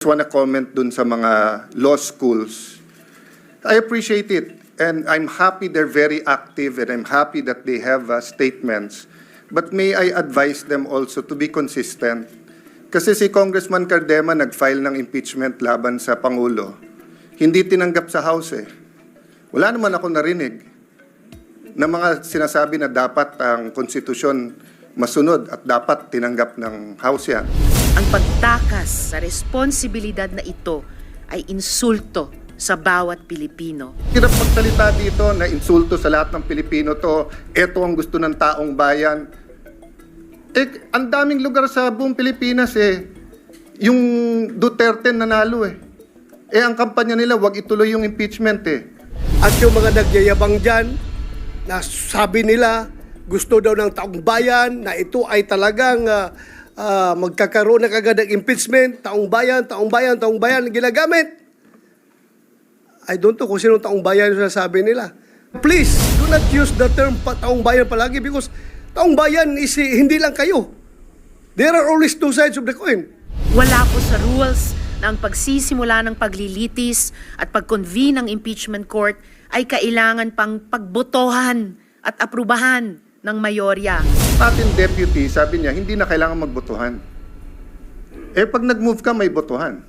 just want to comment dun sa mga law schools. I appreciate it and I'm happy they're very active and I'm happy that they have uh, statements. But may I advise them also to be consistent? Kasi si Congressman Cardema nag-file ng impeachment laban sa Pangulo. Hindi tinanggap sa House eh. Wala naman ako narinig na mga sinasabi na dapat ang konstitusyon masunod at dapat tinanggap ng House yan. Ang pagtakas sa responsibilidad na ito ay insulto sa bawat Pilipino. Hirap magsalita dito na insulto sa lahat ng Pilipino to, eto ang gusto ng taong bayan. Eh, ang daming lugar sa buong Pilipinas eh. Yung Duterte nanalo eh. Eh, ang kampanya nila, wag ituloy yung impeachment eh. At yung mga nagyayabang dyan, na sabi nila, gusto daw ng taong bayan na ito ay talagang ah, ah, magkakaroon ng agad ng impeachment, taong bayan, taong bayan, taong bayan ang ginagamit. I don't know kung sinong taong bayan yung sinasabi nila. Please, do not use the term taong bayan palagi because taong bayan is eh, hindi lang kayo. There are always two sides of the coin. Wala po sa rules na ang pagsisimula ng paglilitis at pag-convene ng impeachment court ay kailangan pang pagbotohan at aprubahan ng mayorya. Ating deputy, sabi niya, hindi na kailangan magbotohan. Eh, pag nag-move ka, may botohan.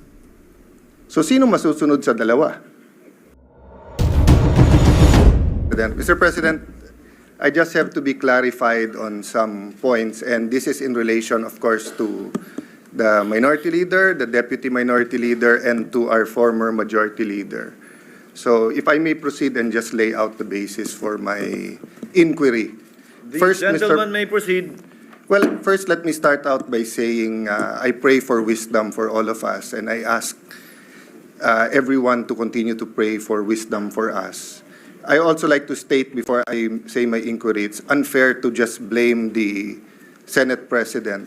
So, sino masusunod sa dalawa? President. Mr. President, I just have to be clarified on some points, and this is in relation, of course, to the minority leader, the deputy minority leader, and to our former majority leader. So if I may proceed and just lay out the basis for my inquiry. The First, Mr. gentleman may proceed. Well, first, let me start out by saying uh, I pray for wisdom for all of us, and I ask uh, everyone to continue to pray for wisdom for us. I also like to state before I say my inquiry, it's unfair to just blame the Senate President.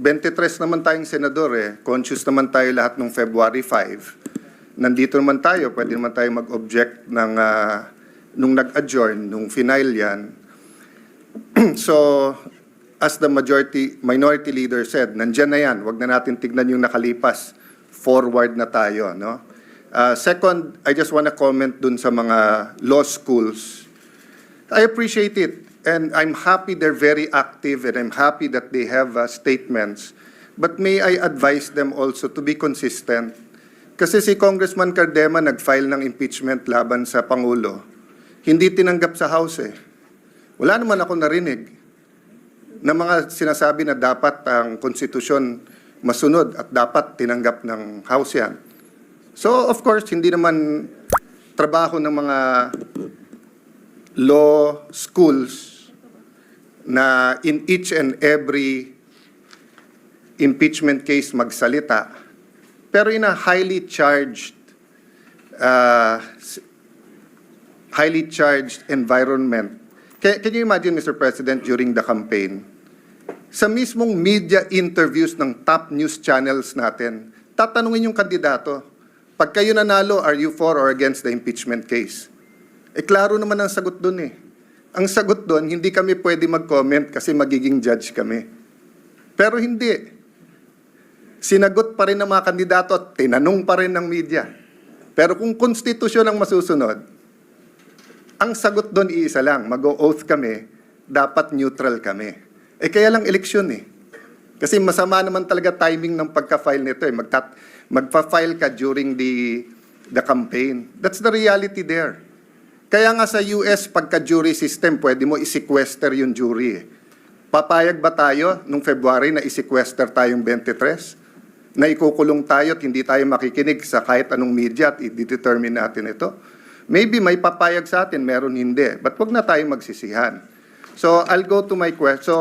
23 naman tayong senador eh. Conscious naman tayo lahat nung February 5. Nandito naman tayo, pwede naman tayo mag-object ng, uh, nung nag-adjourn, nung final yan. so, as the majority, minority leader said, nandyan na yan, wag na natin tignan yung nakalipas. Forward na tayo, no? Uh, second, I just want to comment dun sa mga law schools. I appreciate it. And I'm happy they're very active and I'm happy that they have uh, statements. But may I advise them also to be consistent? Kasi si Congressman Cardema nag-file ng impeachment laban sa Pangulo. Hindi tinanggap sa House eh. Wala naman ako narinig na mga sinasabi na dapat ang konstitusyon masunod at dapat tinanggap ng House yan. So, of course, hindi naman trabaho ng mga law schools na in each and every impeachment case magsalita. Pero in a highly charged, uh, highly charged environment. Can, can you imagine, Mr. President, during the campaign, sa mismong media interviews ng top news channels natin, tatanungin yung kandidato, pag kayo nanalo, are you for or against the impeachment case? Eh, klaro naman ang sagot doon eh. Ang sagot doon, hindi kami pwede mag-comment kasi magiging judge kami. Pero hindi. Sinagot pa rin ng mga kandidato at tinanong pa rin ng media. Pero kung konstitusyon ang masusunod, ang sagot doon iisa lang, mag-oath kami, dapat neutral kami. Eh kaya lang eleksyon eh. Kasi masama naman talaga timing ng pagka-file nito eh. Magtat magpa-file ka during the the campaign. That's the reality there. Kaya nga sa US, pagka-jury system, pwede mo i-sequester yung jury eh. Papayag ba tayo nung February na i-sequester tayong 23? Na ikukulong tayo at hindi tayo makikinig sa kahit anong media at i-determine natin ito? Maybe may papayag sa atin, meron hindi. But wag na tayo magsisihan. So I'll go to my question. So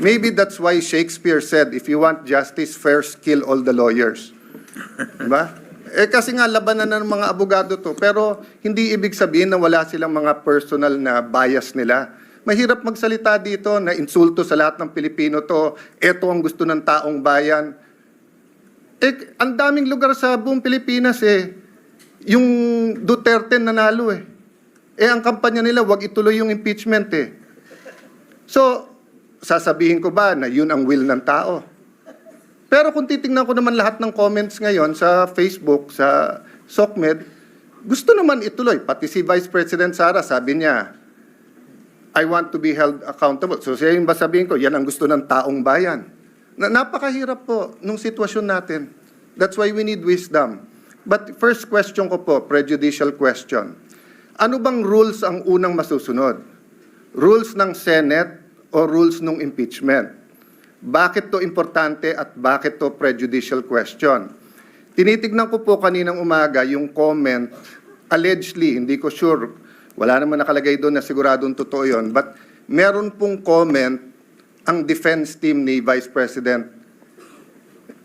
maybe that's why Shakespeare said, if you want justice, first kill all the lawyers. Diba? Eh kasi nga labanan na ng mga abogado to. Pero hindi ibig sabihin na wala silang mga personal na bias nila. Mahirap magsalita dito na insulto sa lahat ng Pilipino to. Ito ang gusto ng taong bayan. Eh, ang daming lugar sa buong Pilipinas eh. Yung Duterte nanalo eh. Eh, ang kampanya nila, wag ituloy yung impeachment eh. So, sasabihin ko ba na yun ang will ng tao? Pero kung titingnan ko naman lahat ng comments ngayon sa Facebook, sa SOCMED, gusto naman ituloy. Pati si Vice President Sara, sabi niya, I want to be held accountable. So siya yung ba sabihin ko, yan ang gusto ng taong bayan. Na, napakahirap po nung sitwasyon natin. That's why we need wisdom. But first question ko po, prejudicial question. Ano bang rules ang unang masusunod? Rules ng Senate o rules ng impeachment? Bakit to importante at bakit to prejudicial question? Tinitignan ko po kaninang umaga yung comment, allegedly, hindi ko sure, wala naman nakalagay doon na siguradong totoo yun, but meron pong comment ang defense team ni Vice President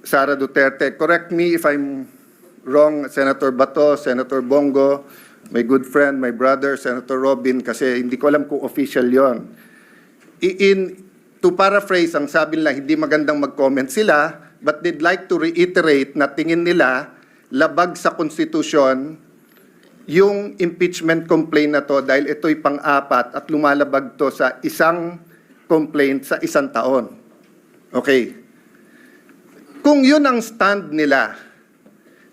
Sara Duterte. Correct me if I'm wrong, Senator Bato, Senator Bongo, my good friend, my brother, Senator Robin, kasi hindi ko alam kung official yon. In, to paraphrase, ang sabi nila, hindi magandang mag-comment sila, but they'd like to reiterate na tingin nila labag sa konstitusyon yung impeachment complaint na to dahil ito'y pang-apat at lumalabag to sa isang complaint sa isang taon. Okay. Kung yun ang stand nila,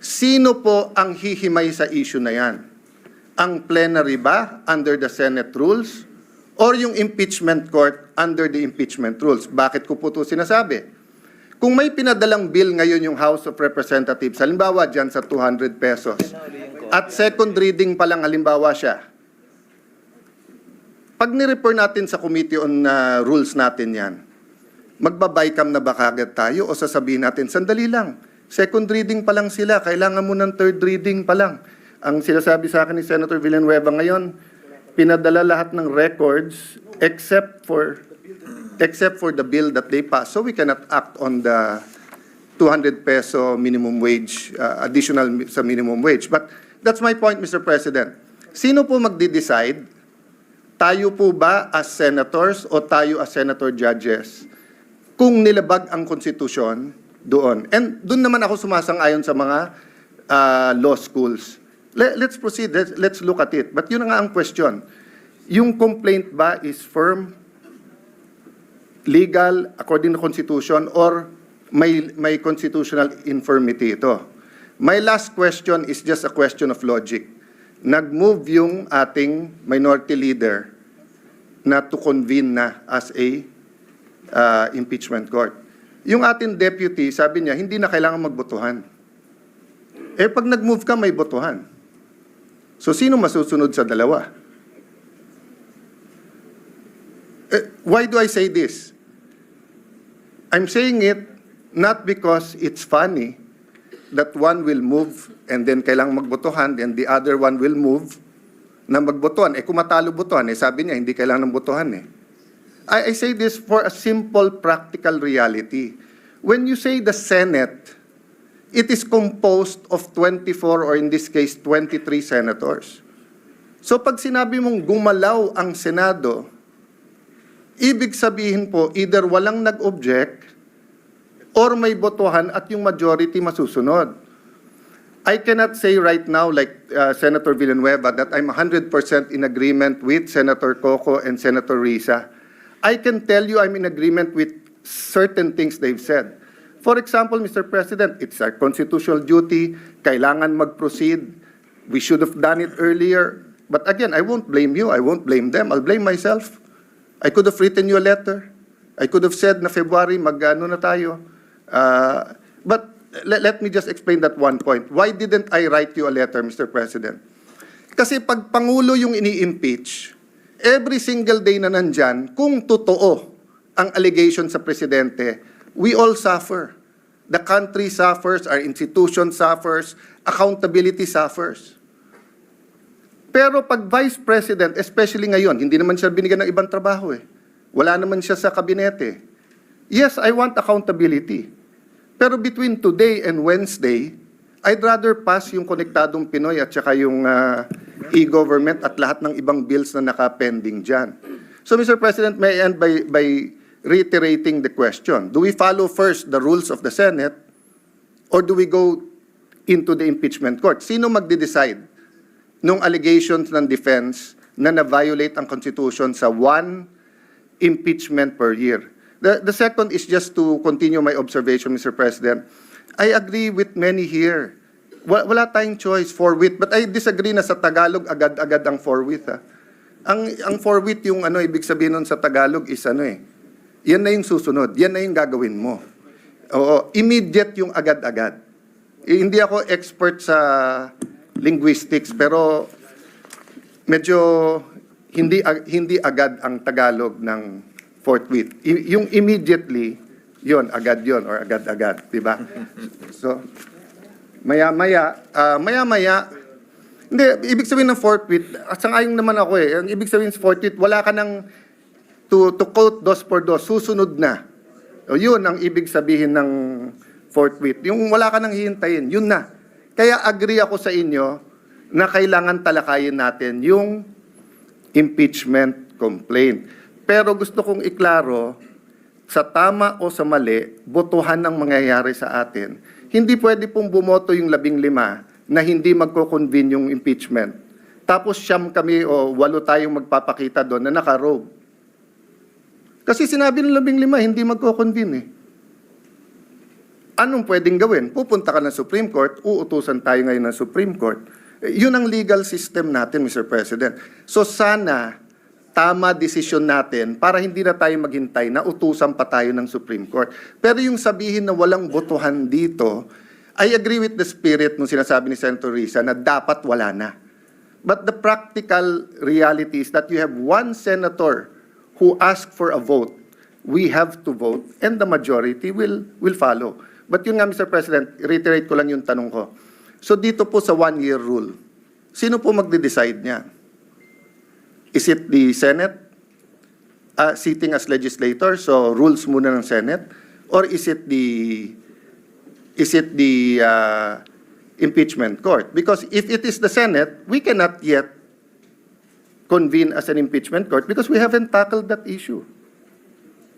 sino po ang hihimay sa issue na yan? Ang plenary ba under the Senate rules? Or yung impeachment court under the impeachment rules? Bakit ko po ito sinasabi? Kung may pinadalang bill ngayon yung House of Representatives, halimbawa dyan sa 200 pesos, at second reading pa lang halimbawa siya, pag ni-refer natin sa Committee on uh, Rules natin yan, magbabaycam na ba kagad tayo o sasabihin natin, sandali lang, second reading pa lang sila, kailangan mo ng third reading pa lang. Ang sinasabi sa akin ni Senator Villanueva ngayon, pinadala lahat ng records except for except for the bill that they pass. So we cannot act on the 200 peso minimum wage, uh, additional sa minimum wage. But that's my point, Mr. President. Sino po magde-decide? Tayo po ba as senators o tayo as senator judges? Kung nilabag ang konstitusyon doon. And doon naman ako sumasang-ayon sa mga uh, law schools. Le- let's proceed. Let's, let's look at it. But yun nga ang question. Yung complaint ba is firm, legal, according to Constitution, or may, may constitutional infirmity ito? My last question is just a question of logic. Nag-move yung ating minority leader na to convene na as a uh, impeachment court. Yung ating deputy, sabi niya, hindi na kailangan magbotohan. Eh, pag nag-move ka, may botohan. So, sino masusunod sa dalawa? Eh, why do I say this? I'm saying it not because it's funny that one will move and then kailangang magbotohan and the other one will move na magbotohan. Eh kung matalo botohan, eh sabi niya hindi kailangan ng botohan eh. I, I say this for a simple practical reality. When you say the Senate, it is composed of 24 or in this case 23 senators. So pag sinabi mong gumalaw ang Senado, ibig sabihin po either walang nag-object or may botohan at yung majority masusunod. I cannot say right now, like uh, Senator Villanueva, that I'm 100% in agreement with Senator Coco and Senator Risa. I can tell you I'm in agreement with certain things they've said. For example, Mr. President, it's our constitutional duty, kailangan mag-proceed. We should have done it earlier. But again, I won't blame you, I won't blame them, I'll blame myself. I could have written you a letter. I could have said na February, mag-ano na tayo. Uh, but let, let me just explain that one point. Why didn't I write you a letter, Mr. President? Kasi pag Pangulo yung ini-impeach, every single day na nandyan, kung totoo ang allegation sa Presidente, we all suffer. The country suffers, our institution suffers, accountability suffers. Pero pag Vice President, especially ngayon, hindi naman siya binigyan ng ibang trabaho eh. Wala naman siya sa kabinete. Yes, I want accountability. Pero between today and Wednesday, I'd rather pass yung konektadong Pinoy at saka yung ah, e-government at lahat ng ibang bills na naka-pending dyan. So, Mr. President, may I end by, by reiterating the question. Do we follow first the rules of the Senate or do we go into the impeachment court? Sino magde-decide nung allegations ng defense na na-violate ang Constitution sa one impeachment per year? The, the second is just to continue my observation, Mr. President. I agree with many here. Wa- Wala tayong choice, forwith. But I disagree na sa Tagalog, agad-agad ang forwith. Ha? Ang, ang forwith, yung ano, ibig sabihin nun sa Tagalog is ano eh. Yan na yung susunod. Yan na yung gagawin mo. Oo, immediate yung agad-agad. Eh, hindi ako expert sa linguistics, pero medyo hindi hindi agad ang Tagalog ng forthwith. Yung immediately, yon agad yon or agad-agad, di ba? So, maya-maya, ah, maya-maya, hindi, ibig sabihin ng forthwith, at sangayon naman ako eh, ang ibig sabihin sa forthwith, wala ka ng, to, to quote dos por dos, susunod na. O yun ang ibig sabihin ng forthwith. Yung wala ka nang hihintayin, yun na. Kaya agree ako sa inyo na kailangan talakayin natin yung impeachment complaint. Pero gusto kong iklaro, sa tama o sa mali, botohan ng mangyayari sa atin. Hindi pwede pong bumoto yung labing lima na hindi magko-convene yung impeachment. Tapos siyam kami o walo tayong magpapakita doon na nakarobe. Kasi sinabi ng labing lima, hindi magko-convene eh. Anong pwedeng gawin? Pupunta ka ng Supreme Court, uutusan tayo ngayon ng Supreme Court. Eh, Yun ang legal system natin, Mr. President. So sana, tama desisyon natin para hindi na tayo maghintay na utusan pa tayo ng Supreme Court. Pero yung sabihin na walang botohan dito, I agree with the spirit nung sinasabi ni Senator Risa na dapat wala na. But the practical reality is that you have one senator who asked for a vote. We have to vote and the majority will will follow. But yun nga, Mr. President, reiterate ko lang yung tanong ko. So dito po sa one-year rule, sino po magde-decide niya? Is it the Senate uh, sitting as legislator, so rules muna ng Senate? Or is it the is it the uh, impeachment court? Because if it is the Senate, we cannot yet convene as an impeachment court because we haven't tackled that issue.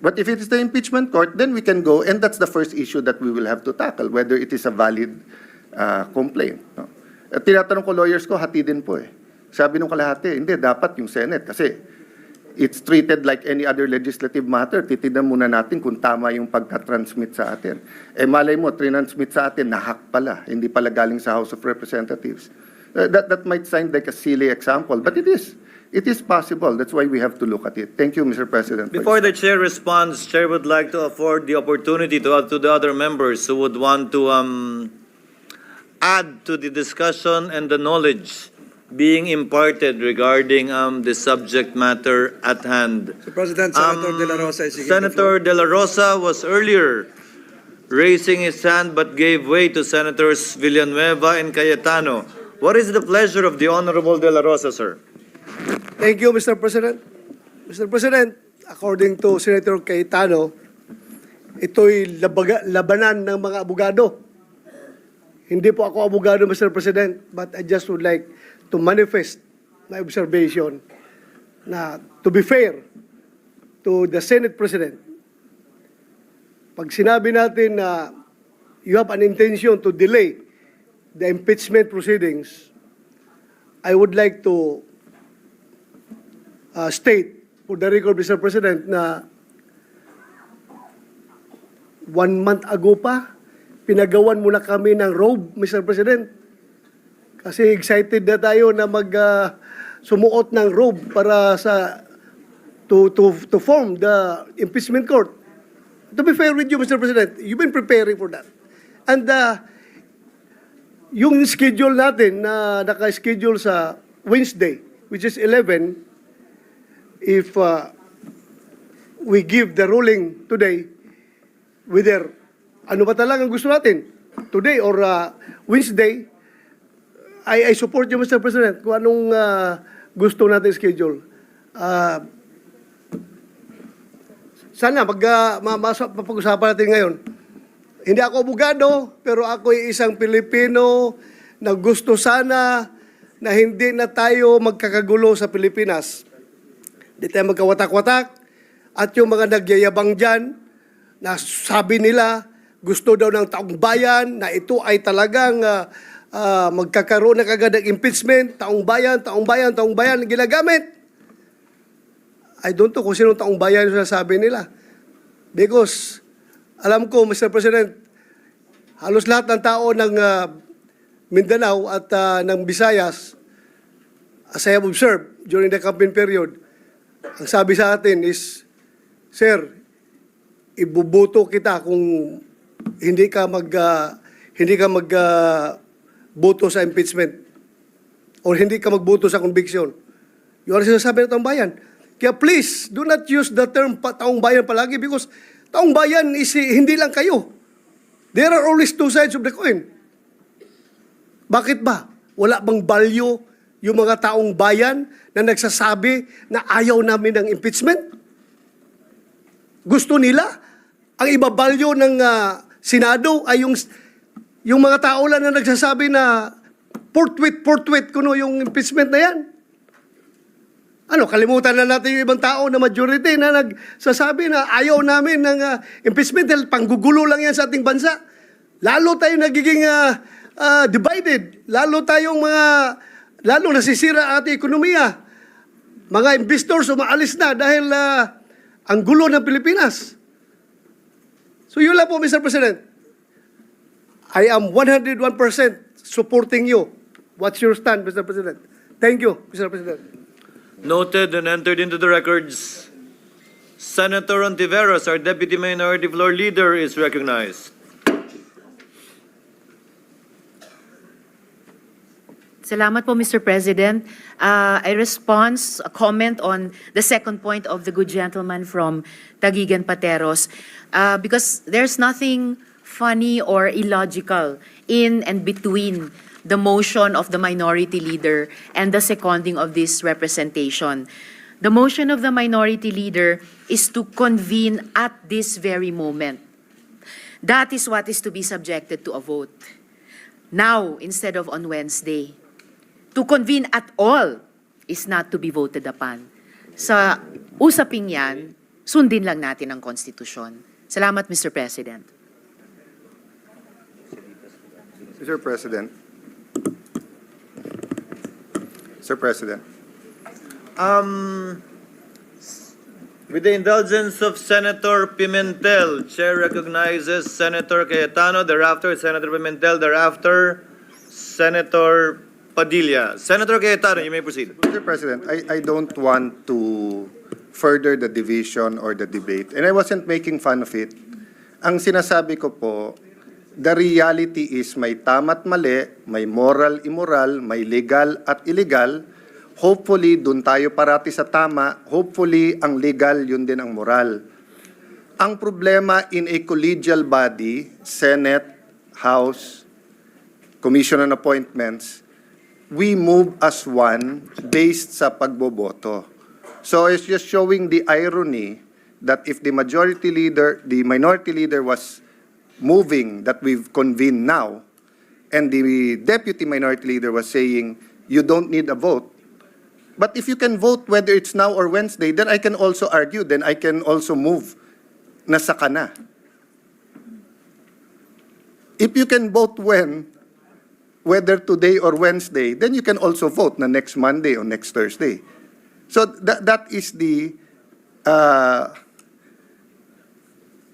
But if it is the impeachment court, then we can go, and that's the first issue that we will have to tackle, whether it is a valid uh, complaint. No? At tinatanong ko lawyers ko, hati din po eh. Sabi nung kalahati, hindi, dapat yung Senate kasi it's treated like any other legislative matter. Titignan muna natin kung tama yung pagka-transmit sa atin. Eh malay mo, transmit sa atin, nahack pala. Hindi pala galing sa House of Representatives. Uh, that, that might sound like a silly example, but it is. It is possible. That's why we have to look at it. Thank you, Mr. President. for Before the chair responds, chair would like to afford the opportunity to, to the other members who would want to um, add to the discussion and the knowledge being imparted regarding um, the subject matter at hand. Mr. President, Senator Um, De La Rosa is Senator. De La Rosa was earlier raising his hand but gave way to Senators Villanueva and Cayetano. What is the pleasure of the Honorable De La Rosa, sir? Thank you, Mr. President. Mr. President, according to Senator Cayetano, ito'y labaga, labanan ng mga abogado. Hindi po ako abogado, Mr. President, but I just would like to manifest my observation na to be fair to the Senate President, pag sinabi natin na you have an intention to delay the impeachment proceedings, I would like to uh, state for the record, Mr. President, na one month ago pa, pinagawan muna kami ng robe, Mr. President. Kasi excited na tayo na mag uh, sumuot ng robe para sa to to to form the impeachment court. To be fair with you, Mr. President, you've been preparing for that. And uh, yung schedule natin na naka-schedule sa Wednesday, which is 11, if uh, we give the ruling today, whether ano ba talagang gusto natin, today or uh, Wednesday, I, I support you, Mr. President, kung anong uh, gusto natin schedule. Uh, sana pag uh, mapag-usapan natin ngayon, hindi ako abogado, pero ako ay isang Pilipino na gusto sana na hindi na tayo magkakagulo sa Pilipinas. Hindi tayo magkawatak-watak. At yung mga nagyayabang dyan, na sabi nila, gusto daw ng taong bayan, na ito ay talagang ah, ah, magkakaroon na kagad ng impeachment, taong bayan, taong bayan, taong bayan, ginagamit. I don't know kung sinong taong bayan yung sinasabi nila. Because, alam ko, Mr. President, halos lahat ng tao ng ah, Mindanao at ah, ng Visayas, as I have observed during the campaign period, ang sabi sa atin is, Sir, ibubuto kita kung hindi ka mag ah, hindi ka mag ah, boto sa impeachment or hindi ka magboto sa conviction. Yun ang sinasabi ng taong bayan. Kaya please, do not use the term taong bayan palagi because taong bayan is eh, hindi lang kayo. There are always two sides of the coin. Bakit ba? Wala bang value yung mga taong bayan na nagsasabi na ayaw namin ng impeachment? Gusto nila? Ang ibabalyo ng ah, Senado ay yung, yung mga tao lang na nagsasabi na portwit, portwit kuno yung impeachment na yan. Ano, kalimutan na natin yung ibang tao na majority na nagsasabi na ayaw namin ng ah, impeachment dahil panggugulo lang yan sa ating bansa. Lalo tayo nagiging ah, ah, divided. Lalo tayong mga, lalo nasisira ang ating ekonomiya. Mga investors umaalis na dahil ah, ang gulo ng Pilipinas. So yun lang po, Mr. President. I am 101% supporting you. What's your stand, Mr. President? Thank you, Mr. President. Noted and entered into the records. Senator Ontiveros, our Deputy Minority Floor Leader, is recognized. Salamat po, Mr. President. Uh, I response, a comment on the second point of the good gentleman from Tagigan Pateros, uh, because there's nothing funny or illogical in and between the motion of the minority leader and the seconding of this representation. The motion of the minority leader is to convene at this very moment. That is what is to be subjected to a vote. Now, instead of on Wednesday to convene at all is not to be voted upon. Sa usaping yan, sundin lang natin ang konstitusyon. Salamat, Mr. President. Mr. President. Mr. President. Um, with the indulgence of Senator Pimentel, Chair recognizes Senator Cayetano, thereafter Senator Pimentel, thereafter Senator Padilla. Senator Cayetano, you may proceed. Mr. President, I, I don't want to further the division or the debate. And I wasn't making fun of it. Ang sinasabi ko po, the reality is may tama't mali, may moral, immoral, may legal at illegal. Hopefully, dun tayo parati sa tama. Hopefully, ang legal, yun din ang moral. Ang problema in a collegial body, Senate, House, Commission on Appointments, we move as one based sa pagboboto. So it's just showing the irony that if the majority leader, the minority leader was moving that we've convened now, and the deputy minority leader was saying, you don't need a vote. But if you can vote whether it's now or Wednesday, then I can also argue, then I can also move na sa kana. If you can vote when, whether today or Wednesday, then you can also vote na next Monday or next Thursday. So that that is the uh,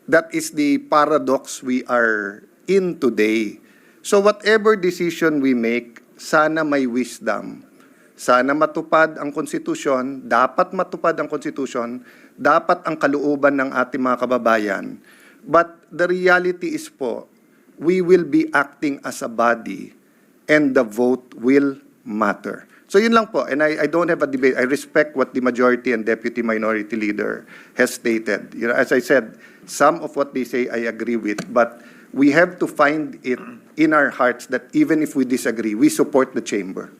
that is the paradox we are in today. So whatever decision we make, sana may wisdom. Sana matupad ang konstitusyon, dapat matupad ang konstitusyon, dapat ang kalooban ng ating mga kababayan. But the reality is po, we will be acting as a body and the vote will matter. So yun lang po, and I, I don't have a debate. I respect what the majority and deputy minority leader has stated. You know, as I said, some of what they say I agree with, but we have to find it in our hearts that even if we disagree, we support the chamber.